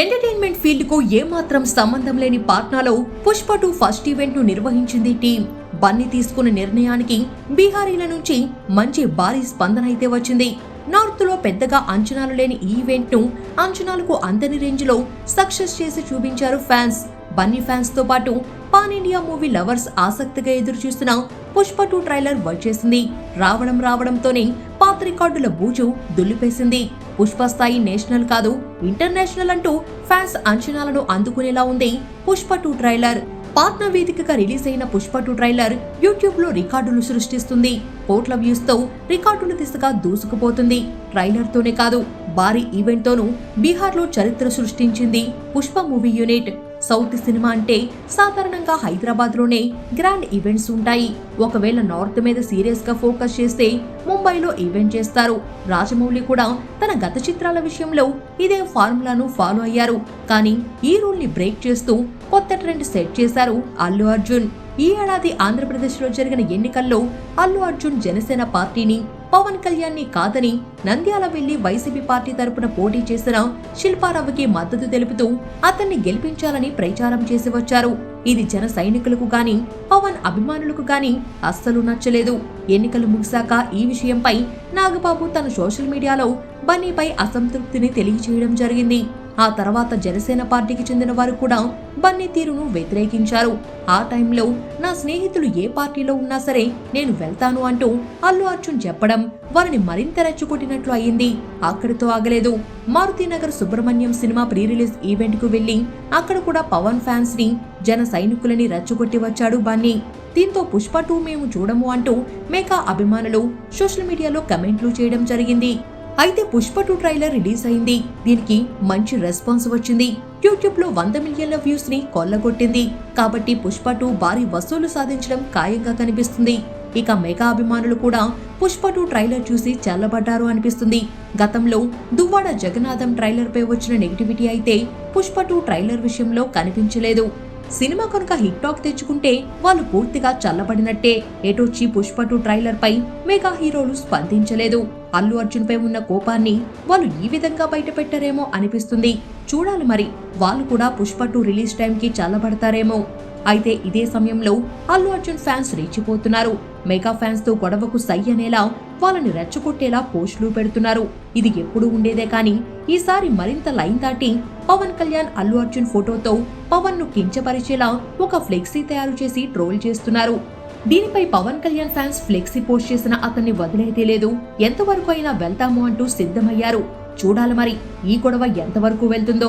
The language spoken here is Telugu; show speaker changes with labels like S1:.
S1: ఎంటర్టైన్మెంట్ ఫీల్డ్కు ఏమాత్రం సంబంధం లేని పాట్నాలో పుష్ప టూ ఫస్ట్ ఈవెంట్ను నిర్వహించింది టీం. బన్నీ తీసుకున్న నిర్ణయానికి బీహారీల నుంచి మంచి భారీ స్పందన అయితే వచ్చింది. నార్త్లో పెద్దగా అంచనాలు లేని ఈ ఈవెంట్ను అంచనాలకు అందని రేంజ్లో సక్సెస్ చేసి చూపించారు ఫ్యాన్స్. బన్నీ ఫ్యాన్స్తో పాటు పాన్ ఇండియా మూవీ లవర్స్ ఆసక్తిగా ఎదురు చూస్తున్న పుష్ప టూ ట్రైలర్ వచ్చేసింది. రావడం రావడంతోనే పాత రికార్డుల బూజు దుల్లిపేసింది పుష్ప స్థాయి నేషనల్ కాదు ఇంటర్నేషనల్ అంటూ ఫ్యాన్స్ అంచనాలను అందుకునేలా ఉంది పుష్ప టూ ట్రైలర్. పాట్నా వేదికగా రిలీజ్ అయిన పుష్ప టూ ట్రైలర్ యూట్యూబ్లో రికార్డులు సృష్టిస్తుంది. కోట్ల వ్యూస్తో రికార్డుల దిశగా దూసుకుపోతుంది. ట్రైలర్ తోనే కాదు భారీ ఈవెంట్ తోనూ బీహార్లో చరిత్ర సృష్టించింది Pushpa movie unit. South cinema అంటే సాధారణంగా హైదరాబాద్లోనే గ్రాండ్ ఈవెంట్స్ ఉంటాయి. ఒకవేళ నార్త్ మీద సీరియస్గా ఫోకస్ చేస్తే ముంబైలో ఈవెంట్ చేస్తారు. రాజమౌళి కూడా గత చిత్రాల విషయంలో ఇదే ఫార్ములాను ఫాలో అయ్యారు. కానీ ఈ రూల్ని బ్రేక్ చేస్తూ కొత్త ట్రెండ్ సెట్ చేశారు అల్లు అర్జున్. ఈ ఏడాది ఆంధ్రప్రదేశ్లో జరిగిన ఎన్నికల్లో అల్లు అర్జున్ జనసేన పార్టీని పవన్ కళ్యాణ్ని కాదని నంద్యాల వెళ్ళి వైసీపీ పార్టీ తరపున పోటీ చేసిన శిల్పారావుకి మద్దతు తెలుపుతూ అతన్ని గెలిపించాలని ప్రచారం చేసి వచ్చారు. ఇది జన సైనికులకు గాని పవన్ అభిమానులకు గాని అస్సలు నచ్చలేదు. ఎన్నికలు ముగిశాక ఈ విషయంపై నాగబాబు తన సోషల్ మీడియాలో బన్నీపై అసంతృప్తిని తెలియజేయడం జరిగింది. ఆ తర్వాత జనసేన పార్టీకి చెందిన వారు కూడా బన్నీ తీరును వ్యతిరేకించారు. ఆ టైంలో నా స్నేహితులు ఏ పార్టీలో ఉన్నా సరే నేను వెళ్తాను అంటూ అల్లు అర్జున్ చెప్పడం వారిని మరింత రెచ్చగొట్టినట్లు అయింది. అక్కడితో ఆగలేదు. Marutinagar Subrahmanyam cinema pre release ఈవెంట్కు వెళ్ళి అక్కడ కూడా పవన్ ఫ్యాన్స్ని జన సైనికులని రెచ్చగొట్టి వచ్చాడు బన్నీ. దీంతో పుష్ప టూ మేము చూడము అంటూ మేకా అభిమానులు సోషల్ మీడియాలో కమెంట్లు చేయడం జరిగింది. అయితే పుష్ప టూ ట్రైలర్ రిలీజ్ అయింది. దీనికి మంచి రెస్పాన్స్ వచ్చింది. యూట్యూబ్లో వంద మిలియన్ల వ్యూస్ని కొల్లగొట్టింది. కాబట్టి పుష్ప టూ భారీ వసూలు సాధించడం ఖాయంగా కనిపిస్తుంది. ఇక మెగా అభిమానులు కూడా పుష్ప టూ ట్రైలర్ చూసి చల్లబడ్డారు అనిపిస్తుంది. గతంలో దువ్వాడ జగన్నాథం ట్రైలర్ పై వచ్చిన నెగిటివిటీ అయితే పుష్ప టూ ట్రైలర్ విషయంలో కనిపించలేదు. సినిమా కనుక హిట్ టాక్ తెచ్చుకుంటే వాళ్ళు పూర్తిగా చల్లబడినట్టే. ఎటొచ్చి పుష్ప టూ ట్రైలర్ పై మెగా హీరోలు స్పందించలేదు. అల్లు అర్జున్ పై ఉన్న కోపాన్ని వాళ్ళు ఈ విధంగా బయటపెట్టారేమో అనిపిస్తుంది. చూడాలి మరి వాళ్ళు కూడా పుష్ప టూ రిలీజ్ టైంకి చల్లబడతారేమో. అయితే ఇదే సమయంలో అల్లు అర్జున్ ఫ్యాన్స్ రెచ్చిపోతున్నారు. మెగా ఫ్యాన్స్తో గొడవకు సై అనేలా వాళ్ళని రెచ్చగొట్టేలా పోస్టులు పెడుతున్నారు. ఇది ఎప్పుడు ఉండేదే కానీ ఈసారి మరింత లైన్ దాటి పవన్ కళ్యాణ్ అల్లు అర్జున్ ఫోటోతో పవన్ను కించపరిచేలా ఒక ఫ్లెక్సీ తయారు చేసి ట్రోల్ చేస్తున్నారు. దీనిపై Pawan Kalyan fans flexi post చేసిన అతన్ని వదిలైతే లేదు. ఎంతవరకు అయినా వెళ్తాము అంటూ సిద్ధమయ్యారు. చూడాలి మరి ఈ గొడవ ఎంతవరకు వెళ్తుందో.